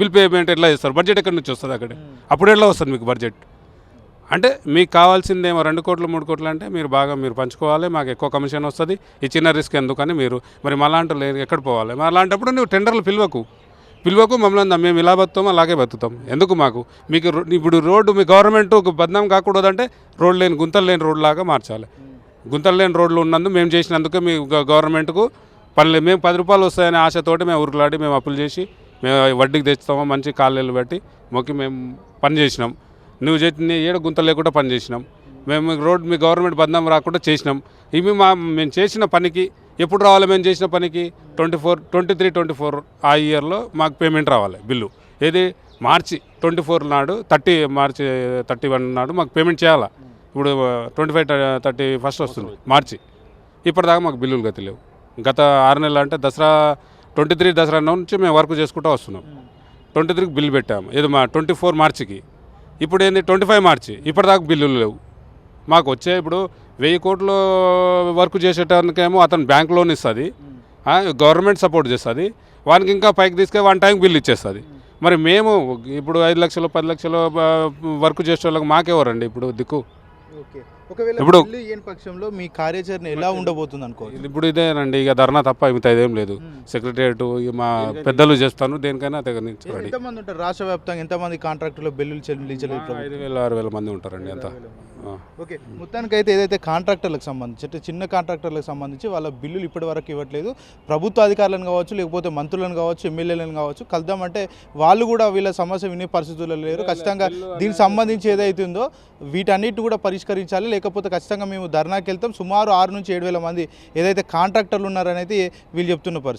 బిల్ పేమెంట్ ఎట్లా చేస్తారు? బడ్జెట్ ఎక్కడి నుంచి వస్తుంది అక్కడ? అప్పుడు ఎట్లా వస్తుంది మీకు బడ్జెట్ అంటే మీకు కావాల్సిందేమో రెండు కోట్లు మూడు కోట్లు అంటే మీరు బాగా మీరు పంచుకోవాలి మాకు ఎక్కువ కమిషన్ వస్తుంది. ఈ చిన్న రిస్క్ ఎందుకని మీరు మరి మలాంటి లేదు ఎక్కడ పోవాలి? మరి అలాంటప్పుడు నువ్వు టెండర్లు పిలువకు. పిలువకు మమ్మల్ని మేము ఇలా బతుకుతాం అలాగే బతుకుతాం. ఎందుకు మాకు? మీకు రో- ఇప్పుడు రోడ్డు మీ గవర్నమెంట్ బద్నాం కాకూడదంటే రోడ్ లేని గుంతలు లేని రోడ్ లాగా మార్చాలి. గుంతలు లేని రోడ్లు ఉన్నందుకు మేము చేసినందుకు మీ గ- గవర్నమెంట్కు పనులు మేము పది రూపాయలు వస్తాయనే ఆశతోటి మేము ఉరుకులాడి మేము అప్పులు చేసి మేము వడ్డీకి తెచ్చుతాము మంచి కాళ్ళలు పెట్టి మొక్కి మేము పని చేసినాం. నువ్వు చేసిన ఏడ గుంత లేకుండా పని చేసినాం. మేము రోడ్ మీ గవర్నమెంట్ బంధం రాకుండా చేసినాం. ఇవి మా మేము చేసిన పనికి ఎప్పుడు రావాలి మేము చేసిన పనికి twenty four twenty three twenty four ఆ ఇయర్లో మాకు పేమెంట్ రావాలి బిల్లు. ఏది? మార్చి ట్వంటీ ఫోర్ నాడు థర్టీ మార్చి థర్టీ వన్ నాడు మాకు పేమెంట్ చేయాలా? ఇప్పుడు ట్వంటీ ఫైవ్ థర్టీ ఫస్ట్ వస్తుంది మార్చి. ఇప్పటిదాకా మాకు బిల్లులు గతి లేవు. గత ఆరు నెలలు అంటే దసరా ట్వంటీ త్రీ దసరా నుంచి మేము వర్క్ చేసుకుంటూ వస్తున్నాం. ట్వంటీ త్రీకి బిల్లు పెట్టాము. ఇది మా ట్వంటీ ఫోర్ మార్చికి. ఇప్పుడు ఏంది ట్వంటీ ఫైవ్ మార్చి. ఇప్పటిదాకా బిల్లులు లేవు. మాకు వచ్చే ఇప్పుడు వెయ్యి కోట్లు వర్క్ చేసేటానికేమో అతను బ్యాంక్ లోన్ ఇస్తుంది. గవర్నమెంట్ సపోర్ట్ చేస్తుంది. వానికి ఇంకా పైకి తీసుకొని వన్ టైం బిల్ ఇచ్చేస్తుంది. మరి మేము ఇప్పుడు ఐదు లక్షలు పది లక్షలు వర్క్ చేసే వాళ్ళకి మాకెవరండి ఇప్పుడు దిక్కు? ఓకే. ఒకవేళ ఇప్పుడు- పక్షంలో మీ కార్యాచరణ ఎలా ఉండబోతుంది అనుకోవచ్చు? ఇప్పుడు ఇదేనండి ఇక ధర్నా తప్ప మిగతా ఇదేం లేదు. సెక్రటరియట్ మా పెద్దలు చేస్తాను దేనికైనా ఎంతమంది ఉంటారు? రాష్ట్ర వ్యాప్తంగా ఎంతమంది కాంట్రాక్టులు బిల్లులు చెల్లించలేదు? ఐదు వేల ఆరు వేల మంది ఉంటారండి అంతా. ఓకే మొత్తానికైతే ఏదైతే కాంట్రాక్టర్లకు సంబంధించి అంటే చిన్న కాంట్రాక్టర్లకు సంబంధించి వాళ్ళ బిల్లులు ఇప్పటి వరకు ఇవ్వట్లేదు. ప్రభుత్వ అధికారులను కావచ్చు లేకపోతే మంత్రులను కావచ్చు ఎమ్మెల్యేలను కావచ్చు కలుద్దామంటే వాళ్ళు కూడా వీళ్ళ సమస్య వినే పరిస్థితుల్లో లేరు. ఖచ్చితంగా దీనికి సంబంధించి ఏదైతే ఉందో వీటన్నిటి కూడా పరిష్కరించాలి. లేకపోతే ఖచ్చితంగా మేము ధర్నాకి వెళ్తాం సుమారు ఆరు నుంచి ఏడు వేల మంది ఏదైతే కాంట్రాక్టర్లు ఉన్నారనేది వీళ్ళు చెప్తున్న పరిస్థితి.